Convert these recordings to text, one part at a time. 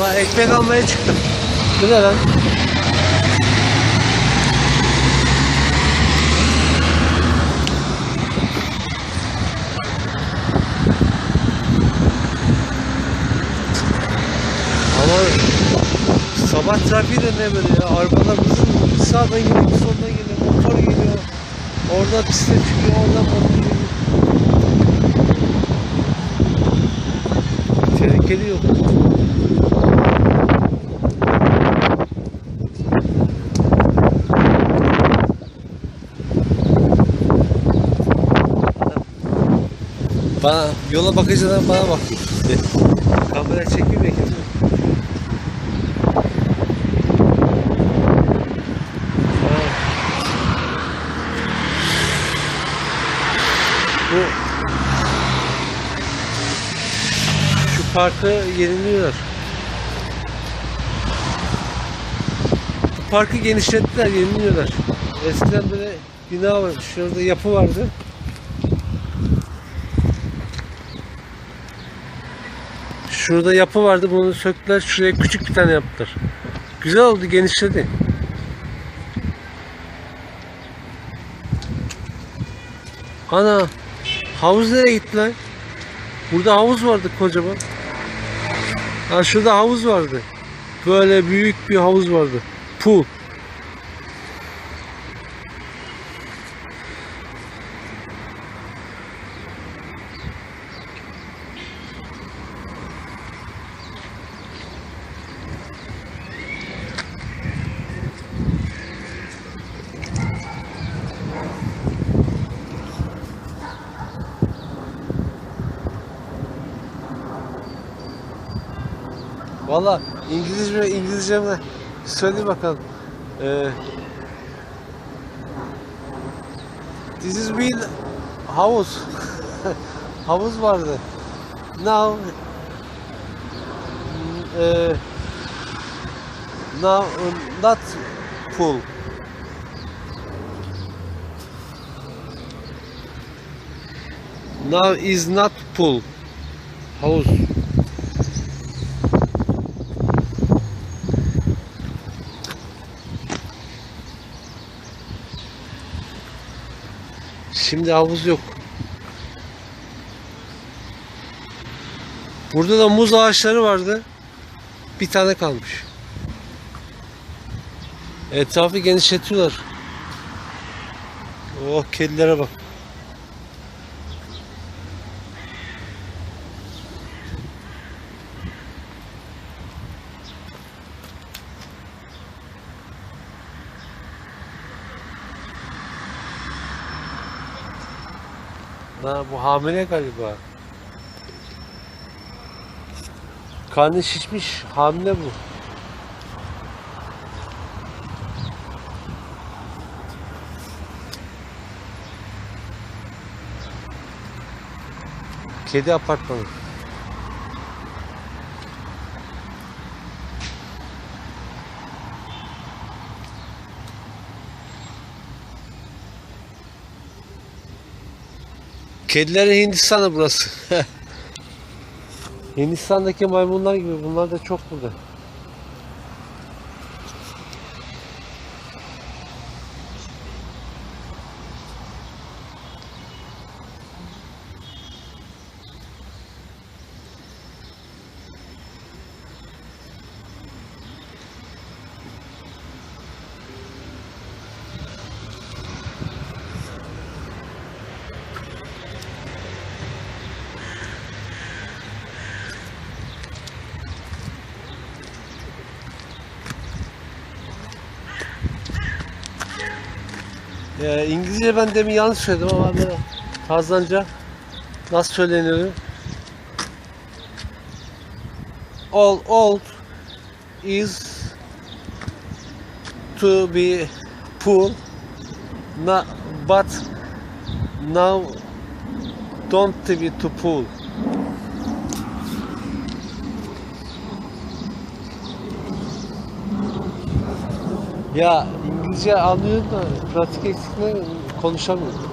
Bak ekmek almaya çıktım. Bu ne lan? Ama sabah trafiği de ne böyle ya? Arabalar bir sağdan geliyor, soldan geliyor, motor geliyor. Orada piste çıkıyor, oradan motor geliyor. Tehlikeli yok. Bana yola bakıcıdan bana bak. Kamera çekiyor ya kendini. Bu şu parkı yeniliyorlar. Parkı genişlettiler, yeniliyorlar. Eskiden böyle bina vardı, şurada yapı vardı. Şurada yapı vardı bunu söktüler şuraya küçük bir tane yaptılar. Güzel oldu genişledi. Ana havuz nereye gitti lan? Burada havuz vardı kocaman. Ha şurada havuz vardı. Böyle büyük bir havuz vardı. Pool. Valla İngilizce İngilizce mi? Söyle bakalım. Ee, this is real havuz. havuz vardı. Now e, now uh, not pool. Now is not pool. Havuz. Şimdi havuz yok. Burada da muz ağaçları vardı. Bir tane kalmış. Etrafı genişletiyorlar. Oh kedilere bak. Ha, bu hamile galiba. Karnı şişmiş, hamile bu. Kedi apartmanı. Kedilerin Hindistan'ı burası. Hindistan'daki maymunlar gibi bunlar da çok burada. Ee, İngilizce ben demin yanlış söyledim ama ben Tarzanca nasıl söyleniyor? All old is to be poor na, but now don't be too poor. Ya İngilizce anlıyorum da pratik eksikliğinden konuşamıyorum.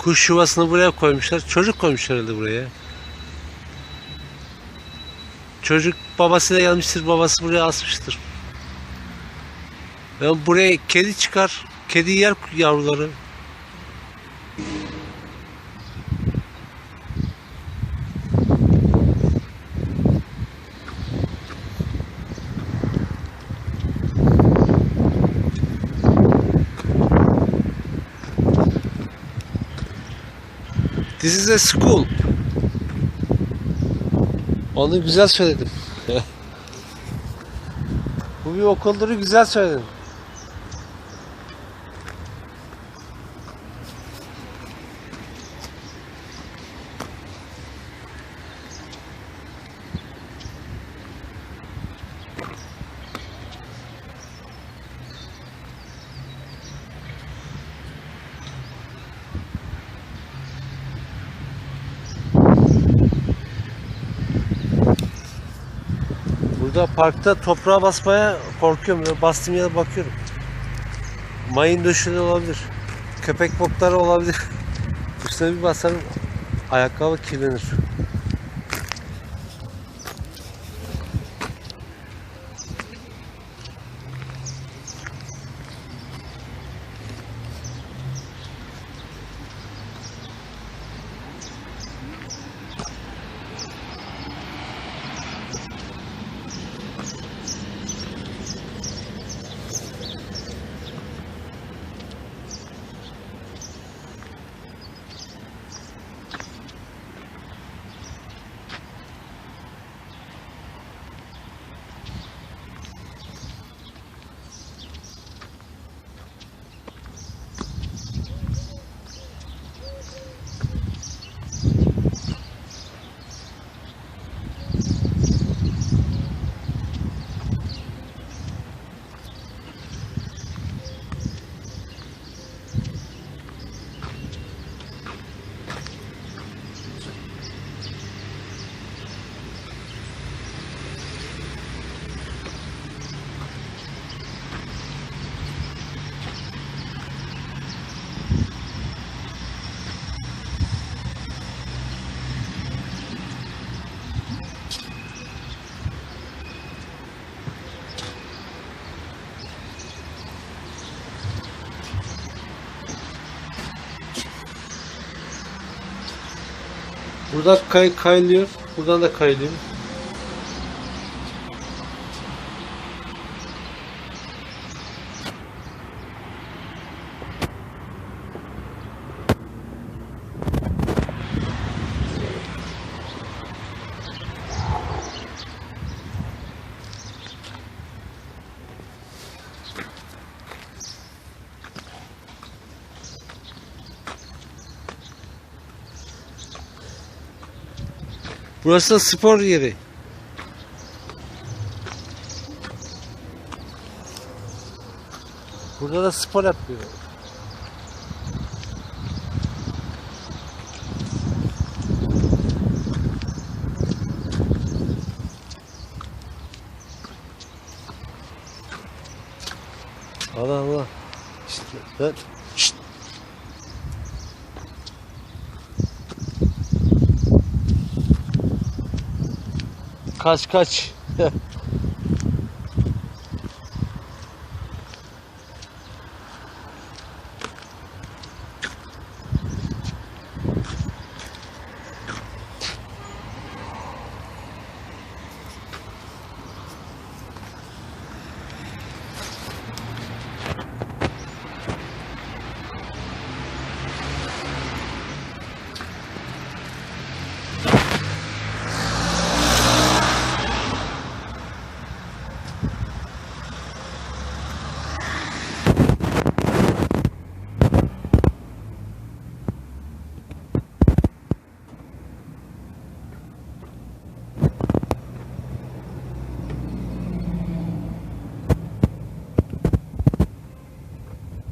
Kuş yuvasını buraya koymuşlar. Çocuk koymuş herhalde buraya. Çocuk babasıyla gelmiştir. Babası buraya asmıştır. Ya buraya kedi çıkar. Kedi yer yavruları. This is a school. Onu güzel söyledim. Bu bir okuldur güzel söyledim. Burada parkta toprağa basmaya korkuyorum. Bastığım yere bakıyorum. Mayın döşeli olabilir. Köpek bokları olabilir. Üstüne bir basarım. Ayakkabı kirlenir. Burada kay kayılıyor. Buradan da kayılıyor. Burası da spor yeri. Burada da spor yapıyor. Allah Allah. İşte, ben, Kaç kaç.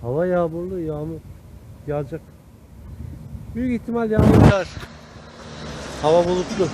Hava yağmurlu, yağmur yağacak. Büyük ihtimal yağmur. Hava bulutlu.